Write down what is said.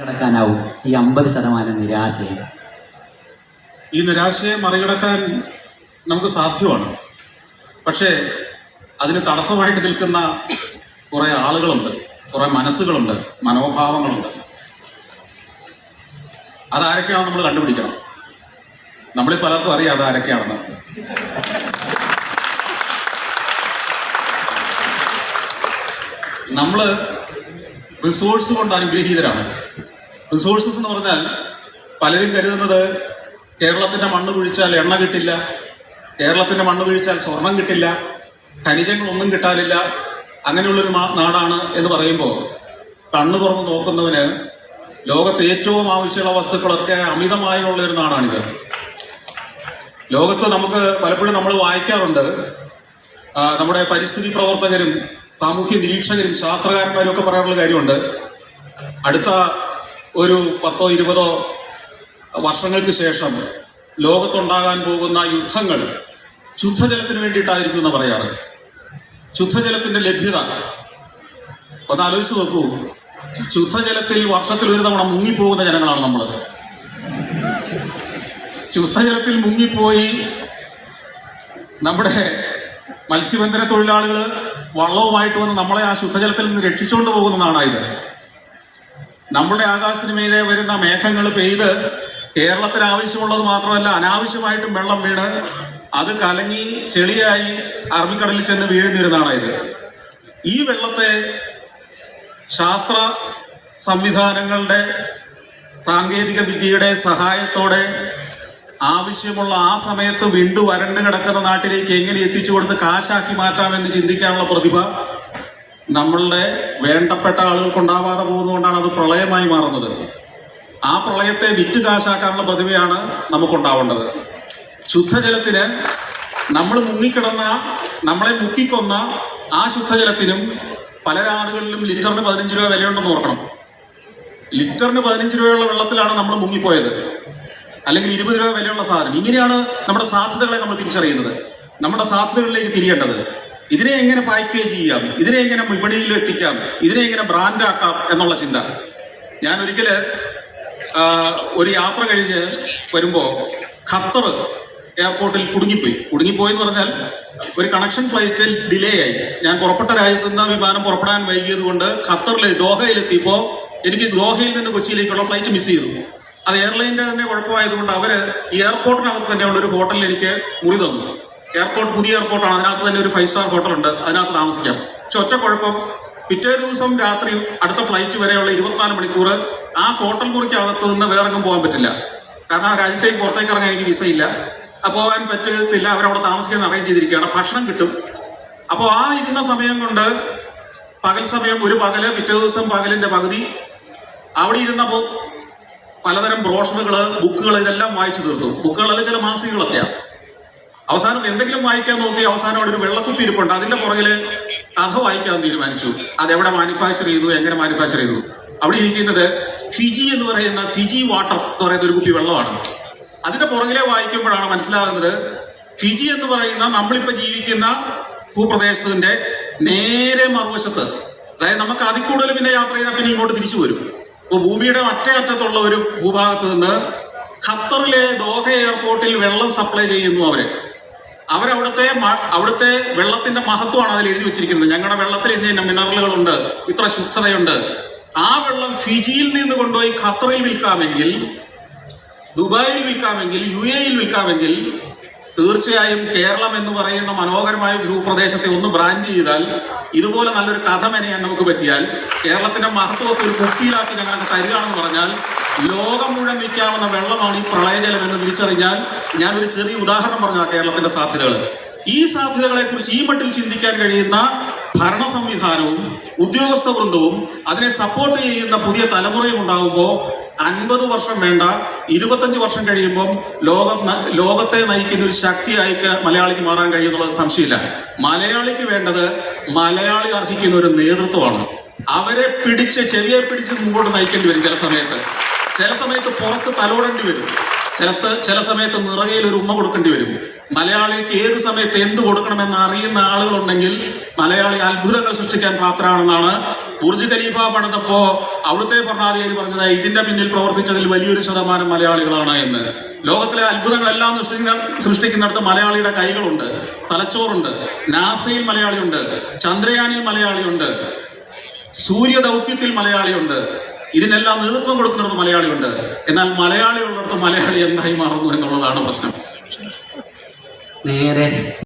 കിടക്കാനാവും ഈ അമ്പത് ശതമാനം നിരാശയെ. ഈ നിരാശയെ മറികടക്കാൻ നമുക്ക് സാധ്യമാണ്. പക്ഷേ അതിന് തടസ്സമായിട്ട് നിൽക്കുന്ന കുറേ ആളുകളുണ്ട്. കുറേ മനസ്സുകളുണ്ട്. മനോഭാവങ്ങളുണ്ട്. അതാരൊക്കെയാണ് നമ്മൾ കണ്ടുപിടിക്കണം. നമ്മളിൽ പലർക്കും അറിയാം അതാരൊക്കെയാണെന്ന്. നമ്മൾ റിസോഴ്സ് കൊണ്ട് അനുഗ്രഹീതരാണ്. റിസോഴ്സസ് എന്ന് പറഞ്ഞാൽ പലരും കരുതുന്നത് കേരളത്തിന്റെ മണ്ണ് കുഴിച്ചാൽ എണ്ണ കിട്ടില്ല കേരളത്തിന്റെ മണ്ണ് കുഴിച്ചാൽ സ്വർണം കിട്ടില്ല ഖനിജങ്ങളൊന്നും കിട്ടാനില്ല അങ്ങനെയുള്ളൊരു നാടാണ് എന്ന് പറയുമ്പോൾ കണ്ണു തുറന്ന് നോക്കുന്നവന് ലോകത്ത് ഏറ്റവും ആവശ്യമുള്ള വസ്തുക്കളൊക്കെ അമിതമായുള്ള ഒരു നാടാണിത്. ലോകത്ത് നമുക്ക് പലപ്പോഴും നമ്മൾ വായിക്കാറുണ്ട് നമ്മുടെ പരിസ്ഥിതി പ്രവർത്തകരും സാമൂഹ്യ നിരീക്ഷകരും ശാസ്ത്രകാരന്മാരും ഒക്കെ പറയാനുള്ള കാര്യമുണ്ട്. അടുത്ത ഒരു പത്തോ ഇരുപതോ വർഷങ്ങൾക്ക് ശേഷം ലോകത്തുണ്ടാകാൻ പോകുന്ന യുദ്ധങ്ങൾ ശുദ്ധജലത്തിന് വേണ്ടിയിട്ടായിരിക്കും എന്ന് പറയാറ്. ശുദ്ധജലത്തിന്റെ ലഭ്യത. ഒന്ന് ആലോചിച്ച് നോക്കൂ. ശുദ്ധജലത്തിൽ വർഷത്തിൽ ഒരു തവണ മുങ്ങിപ്പോകുന്ന ജനങ്ങളാണ് നമ്മൾ ശുദ്ധജലത്തിൽ മുങ്ങിപ്പോയി നമ്മുടെ മത്സ്യബന്ധന തൊഴിലാളികൾ വള്ളവുമായിട്ട് വന്ന് നമ്മളെ ആ ശുദ്ധജലത്തിൽ നിന്ന് രക്ഷിച്ചുകൊണ്ട് പോകുന്നതാണ് നാടായത് നമ്മുടെ ആകാശത്തിന് മീതെ വരുന്ന മേഘങ്ങൾ പെയ്ത് കേരളത്തിന് ആവശ്യമുള്ളത് മാത്രമല്ല അനാവശ്യമായിട്ടും വെള്ളം വീണ് അത് കലങ്ങി ചെളിയായി അറബിക്കടലിൽ ചെന്ന് വീഴുന്നിരുന്നാണ് ഇത്. ഈ വെള്ളത്തെ ശാസ്ത്ര സംവിധാനങ്ങളുടെ സാങ്കേതിക വിദ്യയുടെ സഹായത്തോടെ ആവശ്യമുള്ള ആ സമയത്ത് വിണ്ടു വരണ്ട് കിടക്കുന്ന നാട്ടിലേക്ക് എങ്ങനെ എത്തിച്ചു കൊടുത്ത് കാശാക്കി മാറ്റാമെന്ന് ചിന്തിക്കാനുള്ള പ്രതിഭ നമ്മളുടെ വേണ്ടപ്പെട്ട ആളുകൾക്ക് ഉണ്ടാവാതെ പോകുന്നതുകൊണ്ടാണ് അത് പ്രളയമായി മാറുന്നത്. ആ പ്രളയത്തെ വിറ്റ് കാശാക്കാനുള്ള പ്രതിഭയാണ് നമുക്കുണ്ടാവേണ്ടത്. ശുദ്ധജലത്തിന് നമ്മൾ മുങ്ങിക്കിടന്ന നമ്മളെ മുക്കിക്കൊന്ന ആ ശുദ്ധജലത്തിനും പല നാടുകളിലും ലിറ്ററിന് പതിനഞ്ച് രൂപ വിലയുണ്ടെന്ന് ഓർക്കണം. ലിറ്ററിന് പതിനഞ്ച് രൂപയുള്ള വെള്ളത്തിലാണ് നമ്മൾ മുങ്ങിപ്പോയത്. അല്ലെങ്കിൽ ഇരുപത് രൂപ വിലയുള്ള സാധനം. ഇങ്ങനെയാണ് നമ്മുടെ സാധ്യതകളെ നമ്മൾ തിരിച്ചറിയുന്നത്. നമ്മുടെ സാധ്യതകളിലേക്ക് തിരിയേണ്ടത്. ഇതിനെ എങ്ങനെ പാക്കേജ് ചെയ്യാം? ഇതിനെ എങ്ങനെ വിപണിയിൽ എത്തിക്കാം? ഇതിനെ എങ്ങനെ ബ്രാൻഡാക്കാം എന്നുള്ള ചിന്ത. ഞാൻ ഒരിക്കൽ ഒരു യാത്ര കഴിഞ്ഞ് വരുമ്പോൾ ഖത്തർ എയർപോർട്ടിൽ കുടുങ്ങിപ്പോയി. കുടുങ്ങിപ്പോയി എന്ന് പറഞ്ഞാൽ ഒരു കണക്ഷൻ ഫ്ലൈറ്റിൽ ഡിലേ ആയി. ഞാൻ പുറപ്പെട്ട രാജ്യത്ത് നിന്ന് വിമാനം പുറപ്പെടാൻ വൈകിയത് കൊണ്ട് ഖത്തറിൽ ദോഹയിലെത്തിയപ്പോൾ എനിക്ക് ദോഹയിൽ നിന്ന് കൊച്ചിയിലേക്കുള്ള ഫ്ലൈറ്റ് മിസ് ചെയ്തു. അത് എയർലൈനിന്റെ തന്നെ കുഴപ്പമായതുകൊണ്ട് അവർ എയർപോർട്ടിനകത്ത് തന്നെയുള്ള ഒരു ഹോട്ടലിൽ എനിക്ക് മുറി തന്നു. എയർപോർട്ട് പുതിയ എയർപോർട്ടാണ് അതിനകത്ത് തന്നെ ഒരു ഫൈവ് സ്റ്റാർ ഹോട്ടൽ ഉണ്ട്. അതിനകത്ത് താമസിക്കാം. പക്ഷെ ഒറ്റ കുഴപ്പം. പിറ്റേ ദിവസം രാത്രി അടുത്ത ഫ്ലൈറ്റ് വരെയുള്ള ഇരുപത്തിനാല് മണിക്കൂർ ആ ഹോട്ടൽ മുറിക്കകത്ത് നിന്ന് വേറെങ്ങും പോകാൻ പറ്റില്ല. കാരണം ആ രാജ്യത്തേക്ക് പുറത്തേക്ക് ഇറങ്ങാൻ എനിക്ക് വിസയില്ല പോകാൻ പറ്റത്തില്ല അവരവിടെ താമസിക്കാൻ അറേഞ്ച് ചെയ്തിരിക്കുകയാണ്. ഭക്ഷണം കിട്ടും. അപ്പോൾ ആ ഇരുന്ന സമയം കൊണ്ട് പകൽ സമയം ഒരു പകൽ പിറ്റേ ദിവസം പകലിന്റെ പകുതി. അവിടെ ഇരുന്നപ്പോൾ പലതരം ബ്രോഷറുകൾ ബുക്കുകൾ ഇതെല്ലാം വായിച്ചു തീർത്തു. ബുക്കുകളല്ല ചില മാസികകളൊക്കെയാണ് അവസാനം എന്തെങ്കിലും വായിക്കാൻ നോക്കി അവസാനം അവിടെ ഒരു വെള്ളക്കുപ്പി ഇരിപ്പുണ്ട്. അതിന്റെ പുറകിൽ കഥ വായിക്കാൻ തീരുമാനിച്ചു. അത് എവിടെ മാനുഫാക്ചർ ചെയ്തു? എങ്ങനെ മാനുഫാക്ചർ ചെയ്തു? അവിടെ ഇരിക്കുന്നത് ഫിജി എന്ന് പറയുന്ന ഫിജി വാട്ടർ എന്ന് പറയുന്ന ഒരു കുപ്പി വെള്ളമാണ്. അതിന്റെ പുറകിലെ വായിക്കുമ്പോഴാണ് മനസ്സിലാകുന്നത് ഫിജി എന്ന് പറയുന്ന നമ്മളിപ്പോ ജീവിക്കുന്ന ഭൂപ്രദേശത്തിന്റെ നേരെ മറുവശത്ത് അതായത് നമുക്ക് അതിൽ കൂടുതൽ പിന്നെ യാത്ര ചെയ്താൽ പിന്നെ ഇങ്ങോട്ട് തിരിച്ചു വരും. അപ്പോൾ ഭൂമിയുടെ മറ്റേ അറ്റത്തുള്ള ഒരു ഭൂഭാഗത്ത് നിന്ന് ഖത്തറിലെ ദോഹ എയർപോർട്ടിൽ വെള്ളം സപ്ലൈ ചെയ്യുന്നു അവർ. അവരവിടുത്തെ അവിടുത്തെ വെള്ളത്തിന്റെ മഹത്വമാണ് അതിൽ എഴുതി വെച്ചിരിക്കുന്നത്. ഞങ്ങളുടെ വെള്ളത്തിൽ ഇന്ന മിനറലുകൾ ഉണ്ട് ഇത്ര ശുദ്ധതയുണ്ട്. ആ വെള്ളം ഫിജിയിൽ നിന്ന് കൊണ്ടുപോയി ഖത്തറിൽ വിൽക്കാമെങ്കിൽ ദുബായിൽ വിൽക്കാമെങ്കിൽ യു എയിൽ വിൽക്കാമെങ്കിൽ തീർച്ചയായും കേരളം എന്ന് പറയുന്ന മനോഹരമായ ഭൂപ്രദേശത്തെ ഒന്ന് ബ്രാൻഡ് ചെയ്താൽ ഇതുപോലെ നല്ലൊരു കഥ മെനയാൻ നമുക്ക് പറ്റിയാൽ കേരളത്തിന്റെ മഹത്വമൊക്കെ ഒരു കുപ്പിയിലാക്കി ഞങ്ങൾക്ക് തരികയാണെന്ന് പറഞ്ഞാൽ ലോകം മുഴുവൻ വിൽക്കാവുന്ന വെള്ളമാണ് ഈ പ്രളയജലം എന്ന് തിരിച്ചറിഞ്ഞാൽ ഞാൻ ഒരു ചെറിയ ഉദാഹരണം പറഞ്ഞ കേരളത്തിന്റെ സാധ്യതകൾ ഈ സാധ്യതകളെ കുറിച്ച് ഈ മട്ടിൽ ചിന്തിക്കാൻ കഴിയുന്ന ഭരണ സംവിധാനവും ഉദ്യോഗസ്ഥ വൃന്ദവും അതിനെ സപ്പോർട്ട് ചെയ്യുന്ന പുതിയ തലമുറയും ഉണ്ടാകുമ്പോൾ അൻപത് വർഷം വേണ്ട ഇരുപത്തഞ്ച് വർഷം കഴിയുമ്പം ലോകം ലോകത്തെ നയിക്കുന്ന ഒരു ശക്തിയായിക്ക് മലയാളിക്ക് മാറാൻ കഴിയുമെന്നുള്ളത് സംശയമില്ല. മലയാളിക്ക് വേണ്ടത് മലയാളി അർഹിക്കുന്ന ഒരു നേതൃത്വമാണ്. അവരെ പിടിച്ച് ചെവിയെ പിടിച്ച് മുമ്പോട്ട് നയിക്കേണ്ടി വരും ചില സമയത്ത്. ചില സമയത്ത് പുറത്ത് തലോടേണ്ടി വരും. ചിലത്ത് ചില സമയത്ത് നിറകയിൽ ഒരു ഉമ്മ കൊടുക്കേണ്ടി വരും. മലയാളിക്ക് ഏത് സമയത്ത് എന്ത് കൊടുക്കണമെന്ന് അറിയുന്ന ആളുകളുണ്ടെങ്കിൽ മലയാളി അത്ഭുതങ്ങൾ സൃഷ്ടിക്കാൻ പ്രാപ്തരാണെന്നാണ് ബുർജ് ഖലീഫ പണിതപ്പോ അവിടുത്തെ ഭരണാധികാരി പറഞ്ഞത് ഇതിന്റെ പിന്നിൽ പ്രവർത്തിച്ചതിൽ വലിയൊരു ശതമാനം മലയാളികളാണ് എന്ന്. ലോകത്തിലെ അത്ഭുതങ്ങളെല്ലാം സൃഷ്ടിക്കുന്ന സൃഷ്ടിക്കുന്നിടത്ത് മലയാളിയുടെ കൈകളുണ്ട് തലച്ചോറുണ്ട് നാസയിൽ മലയാളിയുണ്ട് ചന്ദ്രയാനിൽ മലയാളിയുണ്ട് സൂര്യദൗത്യത്തിൽ മലയാളിയുണ്ട് ഇതിനെല്ലാം നേതൃത്വം കൊടുക്കുന്നിടത്ത് മലയാളിയുണ്ട്. എന്നാൽ മലയാളി ഉള്ളിടത്ത് മലയാളി എന്തായി മാറുന്നു എന്നുള്ളതാണ് പ്രശ്നം. നേരെ